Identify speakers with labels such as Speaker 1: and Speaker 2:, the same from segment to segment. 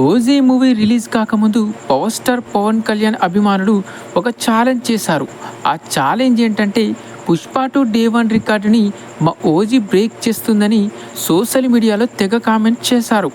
Speaker 1: OG movie release కాకముందు power star Pawan Kalyan అభిమానులు ఒక ఛాలెంజ్ చేశారు. ఆ ఛాలెంజ్ ఏంటంటే పుష్ప టు డే వన్ రికార్డుని మా ఓజీ బ్రేక్ చేస్తుందని సోషల్ మీడియాలో తెగ కామెంట్ చేశారు.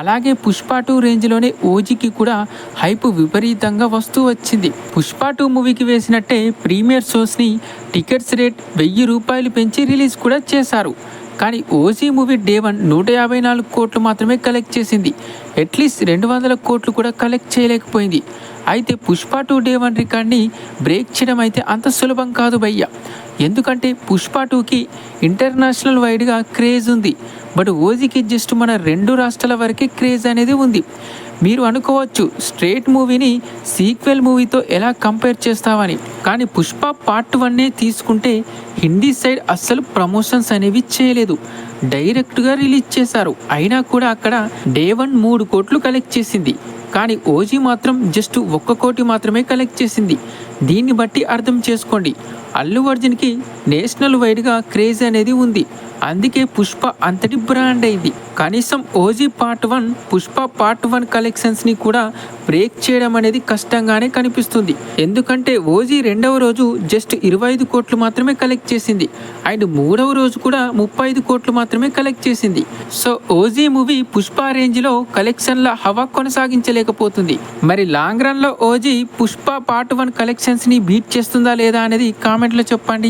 Speaker 1: అలాగే పుష్ప టూ రేంజ్లోనే ఓజీకి కూడా హైప్ విపరీతంగా వస్తూ వచ్చింది. పుష్ప టూ మూవీకి వేసినట్టే ప్రీమియర్ షోస్ని టికెట్స్ రేట్ వెయ్యి రూపాయలు పెంచి రిలీజ్ కూడా చేశారు. కానీ ఓజీ మూవీ డే వన్ నూట యాభై నాలుగు కోట్లు మాత్రమే కలెక్ట్ చేసింది. అట్లీస్ట్ రెండు వందల కోట్లు కూడా కలెక్ట్ చేయలేకపోయింది. అయితే పుష్ప టూ డే వన్ రికార్డ్ని బ్రేక్ చేయడం అయితే అంత సులభం కాదు భయ్య. ఎందుకంటే పుష్ప టూకి ఇంటర్నేషనల్ వైడ్గా క్రేజ్ ఉంది. బట్ ఓజీకి జస్ట్ మన రెండు రాష్ట్రాల వరకే క్రేజ్ అనేది ఉంది. మీరు అనుకోవచ్చు స్ట్రేట్ మూవీని సీక్వెల్ మూవీతో ఎలా కంపేర్ చేస్తావని. కానీ పుష్ప పార్ట్ వన్నే తీసుకుంటే హిందీ సైడ్ అస్సలు ప్రమోషన్స్ అనేవి చేయలేదు. డైరెక్ట్గా రిలీజ్ చేశారు. అయినా కూడా అక్కడ డే వన్ మూడు కోట్లు కలెక్ట్ చేసింది. కానీ ఓజీ మాత్రం జస్ట్ ఒక్క కోటి మాత్రమే కలెక్ట్ చేసింది. దీన్ని బట్టి అర్థం చేసుకోండి. అల్లు అర్జున్కి నేషనల్ వైడ్గా క్రేజ్ అనేది ఉంది. అందుకే పుష్ప అంతటి బ్రాండ్ అయింది. కనీసం OG part one Pushpa part one కలెక్షన్స్ని కూడా బ్రేక్ చేయడం అనేది కష్టంగానే కనిపిస్తుంది. ఎందుకంటే ఓజీ రెండవ రోజు జస్ట్ ఇరవై ఐదు కోట్లు మాత్రమే కలెక్ట్ చేసింది. అండ్ మూడవ రోజు కూడా ముప్పై ఐదు కోట్లు మాత్రమే కలెక్ట్ చేసింది. సో ఓజీ మూవీ పుష్ప రేంజ్లో కలెక్షన్ల హవా కొనసాగించలేకపోతుంది. మరి లాంగ్ రన్లో ఓజీ పుష్ప పార్ట్ వన్ కలెక్షన్స్ని బీట్ చేస్తుందా లేదా అనేది కామెంట్లో చెప్పండి.